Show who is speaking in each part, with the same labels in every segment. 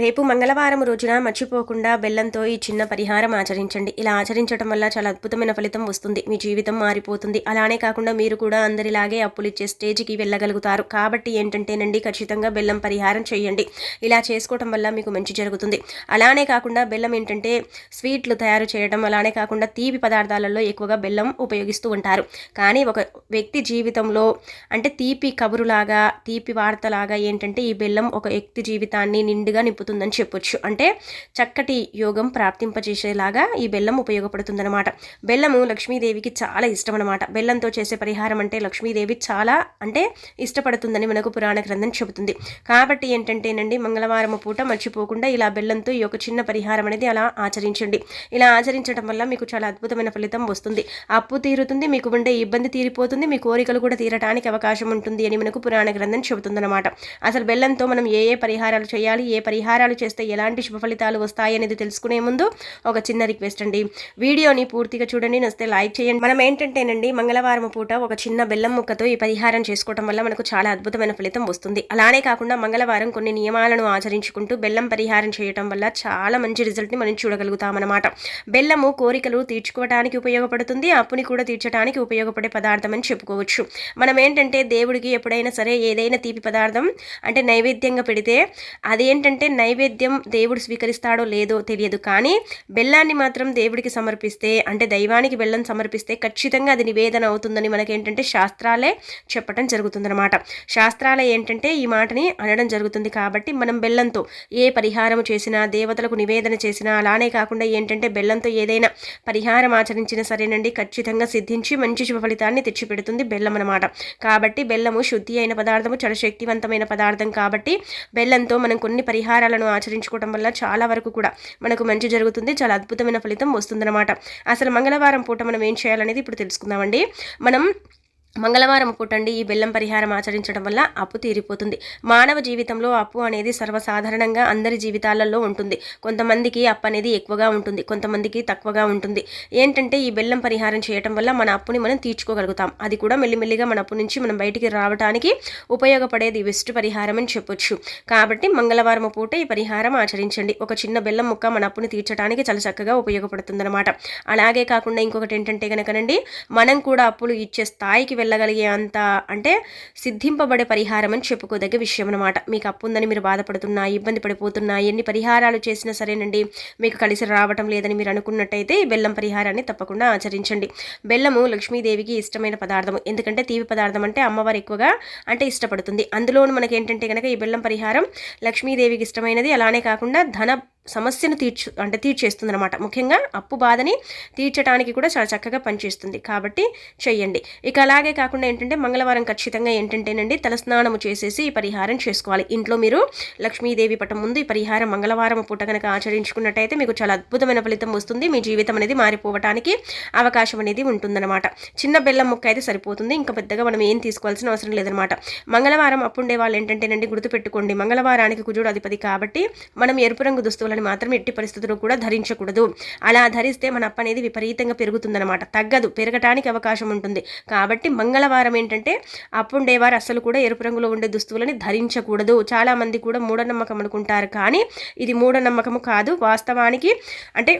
Speaker 1: రేపు మంగళవారం రోజున మర్చిపోకుండా బెల్లంతో ఈ చిన్న పరిహారం ఆచరించండి. ఇలా ఆచరించడం వల్ల చాలా అద్భుతమైన ఫలితం వస్తుంది. మీ జీవితం మారిపోతుంది. అలానే కాకుండా మీరు కూడా అందరిలాగే అప్పులు ఇచ్చే స్టేజ్కి వెళ్ళగలుగుతారు. కాబట్టి ఏంటంటేనండి ఖచ్చితంగా బెల్లం పరిహారం చేయండి. ఇలా చేసుకోవటం వల్ల మీకు మంచి జరుగుతుంది. అలానే కాకుండా బెల్లం ఏంటంటే స్వీట్లు తయారు చేయడం అలానే కాకుండా తీపి పదార్థాలలో ఎక్కువగా బెల్లం ఉపయోగిస్తూ ఉంటారు. కానీ ఒక వ్యక్తి జీవితంలో అంటే తీపి కబురులాగా తీపి వార్తలాగా ఏంటంటే ఈ బెల్లం ఒక వ్యక్తి జీవితాన్ని నిండుగా నింపుతుంది. అవుతుందని చెప్పొచ్చు. అంటే చక్కటి యోగం ప్రాప్తింపజేసేలాగా ఈ బెల్లం ఉపయోగపడుతుందన్నమాట. బెల్లము లక్ష్మీదేవికి చాలా ఇష్టం అనమాట బెల్లంతో చేసే పరిహారం అంటే లక్ష్మీదేవి చాలా అంటే ఇష్టపడుతుందని మనకు పురాణ గ్రంథం చెబుతుంది. కాబట్టి ఏంటంటేనండి మంగళవారం పూట మర్చిపోకుండా ఇలా బెల్లంతో ఈ యొక్క చిన్న పరిహారం అనేది అలా ఆచరించండి. ఇలా ఆచరించడం వల్ల మీకు చాలా అద్భుతమైన ఫలితం వస్తుంది. అప్పు తీరుతుంది మీకు ఉండే ఇబ్బంది తీరిపోతుంది మీ కోరికలు కూడా తీరటానికి అవకాశం ఉంటుంది అని మనకు పురాణ గ్రంథం చెబుతుందన్నమాట. అసలు బెల్లంతో మనం ఏ ఏ పరిహారాలు చేయాలి ఏ పరిహారం పరిహారాలు చేస్తే ఎలాంటి శుభ ఫలితాలు వస్తాయి అనేది తెలుసుకునే ముందు ఒక చిన్న రిక్వెస్ట్ అండి. వీడియోని పూర్తిగా చూడండి నస్తే లైక్ చేయండి. మనం ఏంటంటేనండి మంగళవారం పూట ఒక చిన్న బెల్లం ముక్కతో ఈ పరిహారం చేసుకోవడం వల్ల మనకు చాలా అద్భుతమైన ఫలితం వస్తుంది. అలానే కాకుండా మంగళవారం కొన్ని నియమాలను ఆచరించుకుంటూ బెల్లం పరిహారం చేయటం వల్ల చాలా మంచి రిజల్ట్ని మనం చూడగలుగుతామన్నమాట. బెల్లము కోరికలు తీర్చుకోవడానికి ఉపయోగపడుతుంది అప్పుని కూడా తీర్చడానికి ఉపయోగపడే పదార్థం అని చెప్పుకోవచ్చు. మనం ఏంటంటే దేవుడికి ఎప్పుడైనా సరే ఏదైనా తీపి పదార్థం అంటే నైవేద్యంగా పెడితే అదేంటంటే నైవేద్యం దేవుడు స్వీకరిస్తాడో లేదో తెలియదు. కానీ బెల్లాన్ని మాత్రం దేవుడికి సమర్పిస్తే అంటే దైవానికి బెల్లం సమర్పిస్తే ఖచ్చితంగా అది నివేదన అవుతుందని మనకేంటంటే శాస్త్రాలే చెప్పడం జరుగుతుందన్నమాట. శాస్త్రాలే ఏంటంటే ఈ మాటని అనడం జరుగుతుంది కాబట్టి మనం బెల్లంతో ఏ పరిహారం చేసినా దేవతలకు నివేదన చేసినా అలానే కాకుండా ఏంటంటే బెల్లంతో ఏదైనా పరిహారం ఆచరించినా సరేనండి ఖచ్చితంగా సిద్ధించి మంచి శుభ ఫలితాన్ని తెచ్చిపెడుతుంది బెల్లం అనమాట కాబట్టి బెల్లము శుద్ధి అయిన పదార్థము చాలా శక్తివంతమైన పదార్థం కాబట్టి బెల్లంతో మనం కొన్ని పరిహారాలు పరిహారాలను ఆచరించుకోవడం వల్ల చాలా వరకు కూడా మనకు మంచి జరుగుతుంది. చాలా అద్భుతమైన ఫలితం వస్తుందన్నమాట. అసలు మంగళవారం పూట మనం ఏం చేయాలనేది ఇప్పుడు తెలుసుకుందామండి. మనం మంగళవారం పూటండి ఈ బెల్లం పరిహారం ఆచరించడం వల్ల అప్పు తీరిపోతుంది. మానవ జీవితంలో అప్పు అనేది సర్వసాధారణంగా అందరి జీవితాలలో ఉంటుంది. కొంతమందికి అప్పు అనేది ఎక్కువగా ఉంటుంది కొంతమందికి తక్కువగా ఉంటుంది. ఏంటంటే ఈ బెల్లం పరిహారం చేయటం వల్ల మన అప్పుని మనం తీర్చుకోగలుగుతాం. అది కూడా మెల్లిమెల్లిగా మన అప్పు నుంచి మనం బయటికి రావడానికి ఉపయోగపడేది బెస్ట్ పరిహారం అని చెప్పొచ్చు. కాబట్టి మంగళవారం పూట ఈ పరిహారం ఆచరించండి. ఒక చిన్న బెల్లం ముక్క మన అప్పుని తీర్చడానికి చాలా చక్కగా ఉపయోగపడుతుందన్నమాట. అలాగే కాకుండా ఇంకొకటి ఏంటంటే కనుకనండి మనం కూడా అప్పులు ఇచ్చే స్థాయికి వెళ్ళగలిగే అంత అంటే సిద్ధింపబడే పరిహారం అని చెప్పుకోదగ్గ విషయం అనమాట మీకు అప్పు ఉందని మీరు బాధపడుతున్నా ఇబ్బంది పడిపోతున్నా ఎన్ని పరిహారాలు చేసినా సరేనండి మీకు కలిసి రావటం లేదని మీరు అనుకున్నట్టయితే బెల్లం పరిహారాన్ని తప్పకుండా ఆచరించండి. బెల్లము లక్ష్మీదేవికి ఇష్టమైన పదార్థము. ఎందుకంటే తీపి పదార్థం అంటే అమ్మవారు ఎక్కువగా అంటే ఇష్టపడుతుంది. అందులోనూ మనకి ఏంటంటే కనుక ఈ బెల్లం పరిహారం లక్ష్మీదేవికి ఇష్టమైనది. అలానే కాకుండా ధన సమస్యను తీర్చు అంటే తీర్చేస్తుంది అనమాట ముఖ్యంగా అప్పు బాధని తీర్చడానికి కూడా చాలా చక్కగా పనిచేస్తుంది. కాబట్టి చెయ్యండి. ఇక అలాగే కాకుండా ఏంటంటే మంగళవారం ఖచ్చితంగా ఏంటంటేనండి తలస్నానము చేసేసి ఈ పరిహారం చేసుకోవాలి. ఇంట్లో మీరు లక్ష్మీదేవి పటం ముందు ఈ పరిహారం మంగళవారం పూట కనుక ఆచరించుకున్నట్టయితే మీకు చాలా అద్భుతమైన ఫలితం వస్తుంది. మీ జీవితం అనేది మారిపోవటానికి అవకాశం అనేది ఉంటుందన్నమాట. చిన్న బెల్లం ముక్క అయితే సరిపోతుంది. ఇంకా పెద్దగా మనం ఏం తీసుకోవాల్సిన అవసరం లేదనమాట మంగళవారం అప్పుండే వాళ్ళు ఏంటంటేనండి గుర్తుపెట్టుకోండి. మంగళవారానికి కుజుడు అధిపతి కాబట్టి మనం ఎరుపు రంగు దుస్తువులను వస్త్రాలను మాత్రం ఎట్టి పరిస్థితుల్లో కూడా ధరించకూడదు. అలా ధరిస్తే మన అప్ప అనేది విపరీతంగా పెరుగుతుందన్నమాట. తగ్గదు పెరగటానికి అవకాశం ఉంటుంది. కాబట్టి మంగళవారం ఏంటంటే అప్పుండేవారు అసలు కూడా ఎరుపు రంగులో ఉండే దుస్తువులని ధరించకూడదు. చాలామంది కూడా మూఢనమ్మకం అనుకుంటారు. కానీ ఇది మూఢనమ్మకము కాదు. వాస్తవానికి అంటే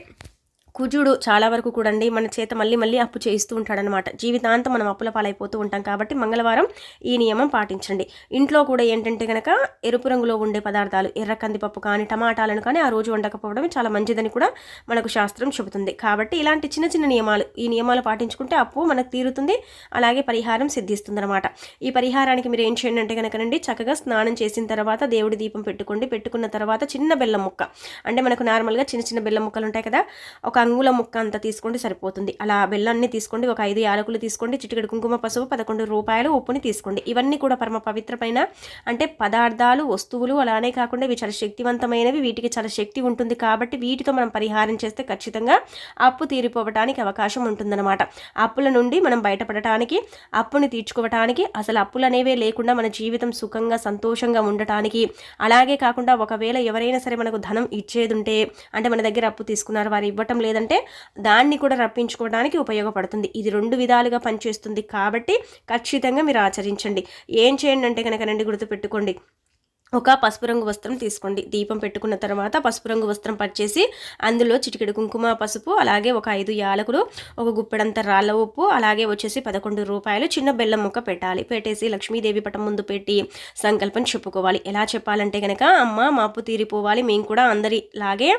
Speaker 1: కుజుడు చాలా వరకు కూడా అండి మన చేత మళ్ళీ మళ్ళీ అప్పు చేయిస్తూ ఉంటాడనమాట జీవితాంతం మనం అప్పుల పాలైపోతూ ఉంటాం కాబట్టి మంగళవారం ఈ నియమం పాటించండి. ఇంట్లో కూడా ఏంటంటే కనుక ఎరుపు రంగులో ఉండే పదార్థాలు ఎర్ర కందిపప్పు కానీ టమాటాలను కానీ ఆ రోజు వండకపోవడం చాలా మంచిదని కూడా మనకు శాస్త్రం చెబుతుంది. కాబట్టి ఇలాంటి చిన్న చిన్న నియమాలు ఈ నియమాలు పాటించుకుంటే అప్పు మనకు తీరుతుంది అలాగే పరిహారం సిద్ధిస్తుంది అనమాట ఈ పరిహారానికి మీరు ఏం చేయండి అంటే కనుకనండి చక్కగా స్నానం చేసిన తర్వాత దేవుడి దీపం పెట్టుకోండి. పెట్టుకున్న తర్వాత చిన్న బెల్లం ముక్క. అంటే మనకు నార్మల్గా చిన్న చిన్న బెల్లం ముక్కలు ఉంటాయి కదా ఒక అంగుళం ముక్క అంత తీసుకోండి సరిపోతుంది. అలా బెల్లాన్ని తీసుకోండి ఒక ఐదు యాలకులు తీసుకోండి చిటికెడు కుంకుమ పసుపు పదకొండు రూపాయలు ఉప్పుని తీసుకోండి. ఇవన్నీ కూడా పరమ పవిత్రమైన అంటే పదార్థాలు వస్తువులు అలానే కాకుండా ఇవి చాలా శక్తివంతమైనవి వీటికి చాలా శక్తి ఉంటుంది కాబట్టి వీటితో మనం పరిహారం చేస్తే ఖచ్చితంగా అప్పు తీరిపోవటానికి అవకాశం ఉంటుందన్నమాట. అప్పుల నుండి మనం బయటపడటానికి అప్పుని తీర్చుకోవటానికి అసలు అప్పులు అనేవే లేకుండా మన జీవితం సుఖంగా సంతోషంగా ఉండటానికి. అలాగే కాకుండా ఒకవేళ ఎవరైనా సరే మనకు ధనం ఇచ్చేది ఉంటే అంటే మన దగ్గర అప్పు తీసుకున్నారు వారు ఇవ్వటం లేదు లేదంటే దాన్ని కూడా రప్పించుకోవడానికి ఉపయోగపడుతుంది. ఇది రెండు విధాలుగా పనిచేస్తుంది కాబట్టి ఖచ్చితంగా మీరు ఆచరించండి. ఏం చేయండి అంటే కనుక రండి గుర్తుపెట్టుకోండి. ఒక పసుపు రంగు వస్త్రం తీసుకోండి. దీపం పెట్టుకున్న తర్వాత పసుపు రంగు వస్త్రం పర్చేసి అందులో చిటికెడు కుంకుమ పసుపు అలాగే ఒక ఐదు యాలకులు ఒక గుప్పెడంత రాళ్ళ ఉప్పు అలాగే వచ్చేసి పదకొండు రూపాయలు చిన్న బెల్లం ముక్క పెట్టాలి. పెట్టేసి లక్ష్మీదేవి పటం ముందు పెట్టి సంకల్పం చెప్పుకోవాలి. ఎలా చెప్పాలంటే కనుక అమ్మ మా అప్పు తీరిపోవాలి. మేము కూడా అందరిలాగే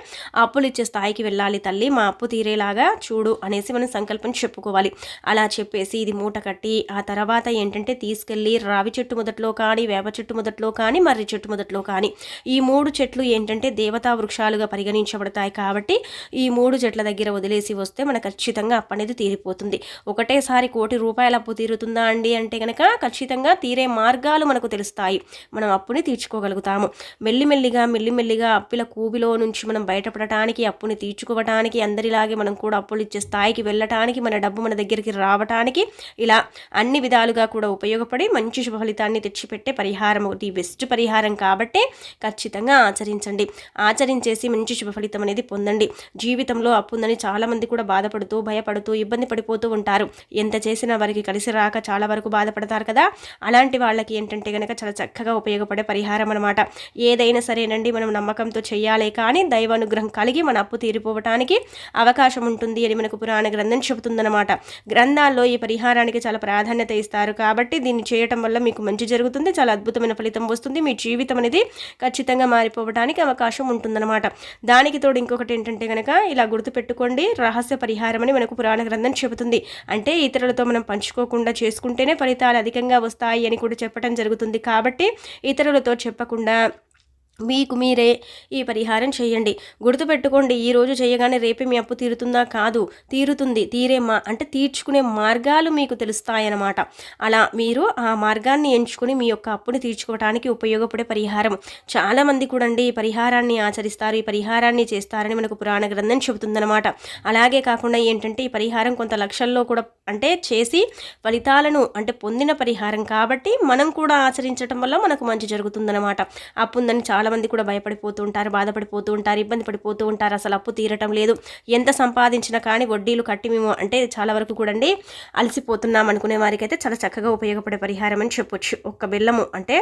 Speaker 1: అప్పులు ఇచ్చే స్థాయికి వెళ్ళాలి తల్లి. మా అప్పు తీరేలాగా చూడు అనేసి మనం సంకల్పం చెప్పుకోవాలి. అలా చెప్పేసి ఇది మూట కట్టి ఆ తర్వాత ఏంటంటే తీసుకెళ్ళి రావి చెట్టు మొదట్లో కానీ వేప చెట్టు మొదట్లో కానీ మర్రి చెట్టు చెట్టు మొదట్లో కానీ. ఈ మూడు చెట్లు ఏంటంటే దేవతా వృక్షాలుగా పరిగణించబడతాయి కాబట్టి ఈ మూడు చెట్ల దగ్గర వదిలేసి వస్తే మన ఖచ్చితంగా అప్పు అనేది తీరిపోతుంది. ఒకటేసారి కోటి రూపాయల అప్పు తీరుతుందా అండి అంటే కనుక ఖచ్చితంగా తీరే మార్గాలు మనకు తెలుస్తాయి. మనం అప్పుని తీర్చుకోగలుగుతాము. మెల్లిమెల్లిగా మెల్లిమెల్లిగా అప్పుల కూబిలో నుంచి మనం బయటపడటానికి అప్పుని తీర్చుకోవటానికి అందరిలాగే మనం కూడా అప్పులు ఇచ్చే స్థాయికి వెళ్ళటానికి మన డబ్బు మన దగ్గరికి రావటానికి ఇలా అన్ని విధాలుగా కూడా ఉపయోగపడి మంచి శుభ ఫలితాన్ని తెచ్చిపెట్టే పరిహారం ది బెస్ట్ పరిహారం పరిహారం కాబట్టి ఖచ్చితంగా ఆచరించండి. ఆచరించేసి మంచి శుభ ఫలితం అనేది పొందండి. జీవితంలో అప్పుందని చాలామంది కూడా బాధపడుతూ భయపడుతూ ఇబ్బంది పడిపోతూ ఉంటారు. ఎంత చేసినా వారికి కలిసి రాక చాలా వరకు బాధపడతారు కదా? అలాంటి వాళ్ళకి ఏంటంటే కనుక చాలా చక్కగా ఉపయోగపడే పరిహారం అనమాట ఏదైనా సరేనండి మనం నమ్మకంతో చేయాలి కానీ దైవానుగ్రహం కలిగి మన అప్పు తీరిపోవటానికి అవకాశం ఉంటుంది అని మనకు పురాణ గ్రంథం చెబుతుందన్నమాట. గ్రంథాల్లో ఈ పరిహారానికి చాలా ప్రాధాన్యత ఇస్తారు కాబట్టి దీన్ని చేయటం వల్ల మీకు మంచి జరుగుతుంది చాలా అద్భుతమైన ఫలితం వస్తుంది. మీ జీవితం జీవితం అనేది ఖచ్చితంగా మారిపోవడానికి అవకాశం ఉంటుందన్నమాట. దానికి తోడు ఇంకొకటి ఏంటంటే కనుక ఇలా గుర్తుపెట్టుకోండి రహస్య పరిహారం అని మనకు పురాణ గ్రంథం చెబుతుంది. అంటే ఇతరులతో మనం పంచుకోకుండా చేసుకుంటేనే ఫలితాలు అధికంగా వస్తాయి అని కూడా చెప్పడం జరుగుతుంది. కాబట్టి ఇతరులతో చెప్పకుండా మీకు మీరే ఈ పరిహారం చేయండి. గుర్తుపెట్టుకోండి ఈరోజు చేయగానే రేపే మీ అప్పు తీరుతుందా కాదు. తీరుతుంది తీరే మా అంటే తీర్చుకునే మార్గాలు మీకు తెలుస్తాయన్నమాట. అలా మీరు ఆ మార్గాన్ని ఎంచుకుని మీ యొక్క అప్పుని తీర్చుకోవడానికి ఉపయోగపడే పరిహారం. చాలామంది కూడా ఈ పరిహారాన్ని ఆచరిస్తారు ఈ పరిహారాన్ని చేస్తారని మనకు పురాణ గ్రంథం చెబుతుందన్నమాట. అలాగే కాకుండా ఏంటంటే ఈ పరిహారం కొంత లక్షల్లో కూడా అంటే చేసి ఫలితాలను అంటే పొందిన పరిహారం కాబట్టి మనం కూడా ఆచరించడం వల్ల మనకు మంచి జరుగుతుందన్నమాట. అప్పుందని చాలా చాలామంది కూడా భయపడిపోతూ ఉంటారు బాధపడిపోతూ ఉంటారు ఇబ్బంది పడిపోతూ ఉంటారు. అసలు అప్పు తీరటం లేదు. ఎంత సంపాదించినా కానీ వడ్డీలు కట్టి మేము అంటే చాలా వరకు కూడా అండి అలసిపోతున్నాం అనుకునే వారికి అయితే చాలా చక్కగా ఉపయోగపడే పరిహారం అని చెప్పొచ్చు. ఒక బెల్లము అంటే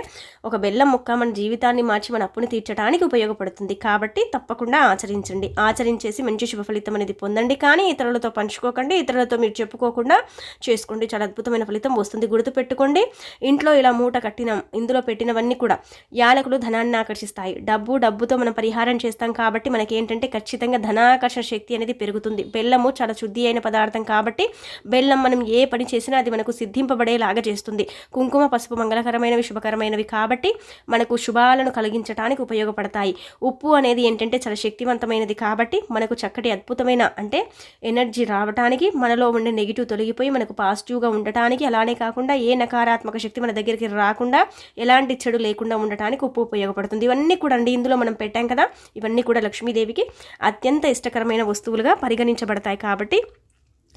Speaker 1: ఒక బెల్లం ముక్క మన జీవితాన్ని మార్చి మన అప్పుని తీర్చడానికి ఉపయోగపడుతుంది. కాబట్టి తప్పకుండా ఆచరించండి. ఆచరించేసి మంచి శుభ ఫలితం అనేది పొందండి. కానీ ఇతరులతో పంచుకోకండి. ఇతరులతో మీరు చెప్పుకోకుండా చేసుకోండి. చాలా అద్భుతమైన ఫలితం వస్తుంది. గుర్తుపెట్టుకోండి. ఇంట్లో ఇలా మూట కట్టిన ఇందులో పెట్టినవన్నీ కూడా యాలకులు ధనాన్ని ఆకర్షిస్తాయి. వస్తాయి. డబ్బు డబ్బుతో మనం పరిహారం చేస్తాం కాబట్టి మనకి ఏంటంటే ఖచ్చితంగా ధనాకర్షణ శక్తి అనేది పెరుగుతుంది. బెల్లము చాలా శుద్ధి అయిన పదార్థం కాబట్టి బెల్లం మనం ఏ పని చేసినా అది మనకు సిద్ధింపబడేలాగా చేస్తుంది. కుంకుమ పసుపు మంగళకరమైనవి శుభకరమైనవి కాబట్టి మనకు శుభాలను కలిగించడానికి ఉపయోగపడతాయి. ఉప్పు అనేది ఏంటంటే చాలా శక్తివంతమైనది కాబట్టి మనకు చక్కటి అద్భుతమైన అంటే ఎనర్జీ రావడానికి మనలో ఉండే నెగిటివ్ తొలగిపోయి మనకు పాజిటివ్గా ఉండటానికి అలానే కాకుండా ఏ నకారాత్మక శక్తి మన దగ్గరికి రాకుండా ఎలాంటి చెడు లేకుండా ఉండటానికి ఉప్పు ఉపయోగపడుతుంది. ఇవన్నీ ఇవన్నీ కూడా అండి ఇందులో మనం పెట్టాం కదా. ఇవన్నీ కూడా లక్ష్మీదేవికి అత్యంత ఇష్టకరమైన వస్తువులుగా పరిగణించబడతాయి కాబట్టి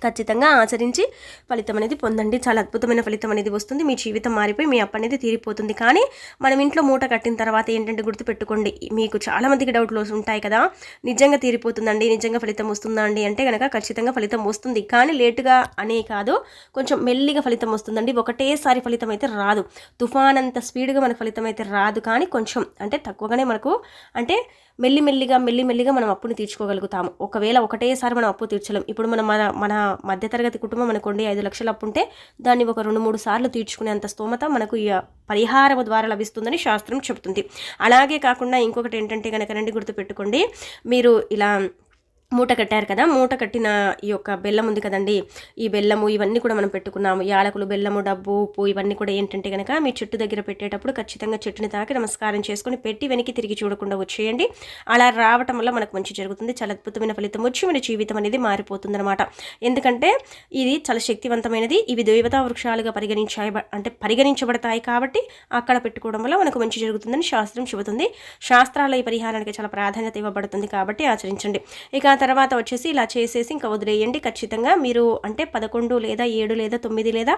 Speaker 1: ఖచ్చితంగా ఆచరించి ఫలితం అనేది పొందండి. చాలా అద్భుతమైన ఫలితం అనేది వస్తుంది. మీ జీవితం మారిపోయి మీ అప్పు అనేది తీరిపోతుంది. కానీ మనం ఇంట్లో మూట కట్టిన తర్వాత ఏంటంటే గుర్తుపెట్టుకోండి. మీకు చాలామందికి డౌట్లు ఉంటాయి కదా. నిజంగా తీరిపోతుందండి. నిజంగా ఫలితం వస్తుందా అండి అంటే కనుక ఖచ్చితంగా ఫలితం వస్తుంది. కానీ లేటుగా అనే కాదు. కొంచెం మెల్లిగా ఫలితం వస్తుందండి. ఒకటేసారి ఫలితం అయితే రాదు. తుఫాన్ అంత స్పీడ్గా మన ఫలితం అయితే రాదు. కానీ కొంచెం అంటే తక్కువగానే మనకు అంటే మెల్లిమెల్లిగా మెల్లిమెల్లిగా మనం అప్పుని తీర్చుకోగలుగుతాము. ఒకవేళ ఒకటేసారి మనం అప్పు తీర్చలేం. ఇప్పుడు మనం మన మన మధ్యతరగతి కుటుంబం అనుకోండి ఐదు లక్షలు అప్పు ఉంటే దాన్ని ఒక రెండు మూడు సార్లు తీర్చుకునేంత స్తోమత మనకు ఈ పరిహారం ద్వారా లభిస్తుందని శాస్త్రం చెబుతుంది. అలాగే కాకుండా ఇంకొకటి ఏంటంటే కనుక రండి గుర్తుపెట్టుకోండి. మీరు ఇలా మూట కట్టారు కదా మూట కట్టిన ఈ యొక్క బెల్లం ఉంది కదండి ఈ బెల్లము ఇవన్నీ కూడా మనం పెట్టుకున్నాము. యాలకులు బెల్లము డబ్బు ఉప్పు ఇవన్నీ కూడా ఏంటంటే కనుక మీ చెట్టు దగ్గర పెట్టేటప్పుడు ఖచ్చితంగా చెట్టుని తాకి నమస్కారం చేసుకొని పెట్టి వెనక్కి తిరిగి చూడకుండా వచ్చేయండి. అలా రావటం వల్ల మనకు మంచి జరుగుతుంది. చాలా అద్భుతమైన ఫలితం వచ్చి మన జీవితం అనేది మారిపోతుంది అనమాట ఎందుకంటే ఇది చాలా శక్తివంతమైనది. ఇవి దేవతా వృక్షాలుగా పరిగణించాయి అంటే పరిగణించబడతాయి కాబట్టి అక్కడ పెట్టుకోవడం వల్ల మనకు మంచి జరుగుతుందని శాస్త్రం చెబుతుంది. శాస్త్రాల ఈ పరిహారానికి చాలా ప్రాధాన్యత ఇవ్వబడుతుంది కాబట్టి ఆచరించండి. ఇక తర్వాత వచ్చేసి ఇలా చేసేసి ఇంకా వదిలేయండి. ఖచ్చితంగా మీరు అంటే పదకొండు లేదా ఏడు లేదా తొమ్మిది లేదా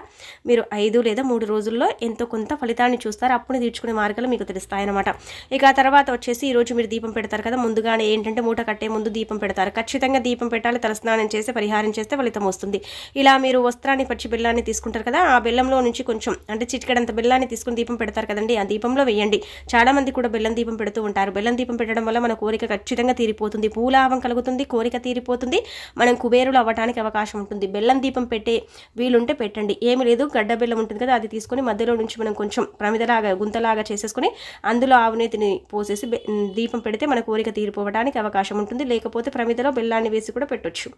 Speaker 1: మీరు ఐదు లేదా మూడు రోజుల్లో ఎంతో కొంత ఫలితాన్ని చూస్తారు. అప్పుడు తీర్చుకునే మార్గాలు మీకు తెలుస్తాయన్నమాట. ఇక తర్వాత వచ్చేసి ఈరోజు మీరు దీపం పెడతారు కదా ముందుగానే ఏంటంటే మూట కట్టే ముందు దీపం పెడతారు. ఖచ్చితంగా దీపం పెట్టాలి తలస్నానం చేసి పరిహారం చేస్తే ఫలితం వస్తుంది. ఇలా మీరు వస్త్రాన్ని పచ్చి బెల్లాన్ని తీసుకుంటారు కదా ఆ బెల్లంలో నుంచి కొంచెం అంటే చిటికడంత బెల్లాన్ని తీసుకుని దీపం పెడతారు కదండి ఆ దీపంలో వేయండి. చాలామంది కూడా బెల్లం దీపం పెడుతూ ఉంటారు. బెల్లం దీపం పెట్టడం వల్ల మన కోరిక ఖచ్చితంగా తీరిపోతుంది. పూలాభం కలుగుతుంది కోరిక తీరిపోతుంది. మనం కుబేరులు అవ్వడానికి అవకాశం ఉంటుంది. బెల్లం దీపం పెట్టే వీలుంటే పెట్టండి. ఏమి లేదు. గడ్డ బెల్లం ఉంటుంది కదా అది తీసుకొని మధ్యలో నుంచి మనం కొంచెం ప్రమిదలాగా గుంతలాగా చేసేసుకొని అందులో ఆవునేతిని పోసేసి దీపం పెడితే మన కోరిక తీరిపోవడానికి అవకాశం ఉంటుంది. లేకపోతే ప్రమిదలో బెల్లాన్ని వేసి కూడా పెట్టొచ్చు.